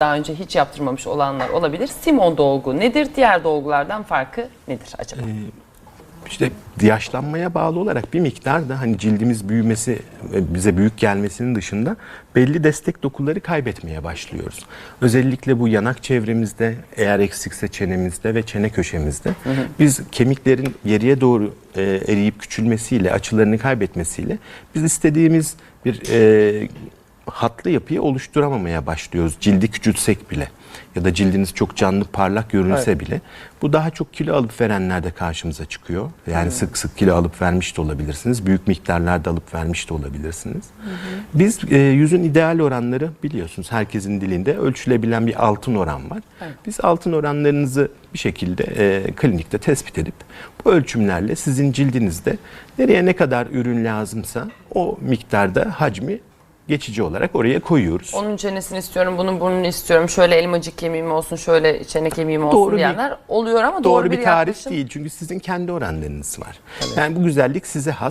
daha önce hiç yaptırmamış olanlar olabilir. Simon dolgu nedir? Diğer dolgulardan farkı nedir acaba? İşte yaşlanmaya bağlı olarak bir miktar da hani cildimiz büyümesi ve bize büyük gelmesinin dışında belli destek dokuları kaybetmeye başlıyoruz. Özellikle bu yanak çevremizde eğer eksikse çenemizde ve çene köşemizde biz kemiklerin geriye doğru e, eriyip küçülmesiyle açılarını kaybetmesiyle biz istediğimiz bir e, hatlı yapıyı oluşturamamaya başlıyoruz. Cildi küçültsek bile ya da cildiniz çok canlı parlak görünse bile bu daha çok kilo alıp verenlerde karşımıza çıkıyor. Yani sık sık kilo alıp vermiş de olabilirsiniz. Büyük miktarlarda alıp vermiş de olabilirsiniz. Biz e, yüzün ideal oranları biliyorsunuz herkesin dilinde ölçülebilen bir altın oran var. Biz altın oranlarınızı bir şekilde e, klinikte tespit edip bu ölçümlerle sizin cildinizde nereye ne kadar ürün lazımsa o miktarda hacmi geçici olarak oraya koyuyoruz. Onun çenesini istiyorum, bunun burnunu istiyorum. Şöyle elmacık kemiğim olsun, şöyle çene kemiğim olsun Doğru bir- diyenler oluyor ama Doğru, doğru, bir tarif yaklaşım değil çünkü sizin kendi oranlarınız var. Yani bu güzellik size has.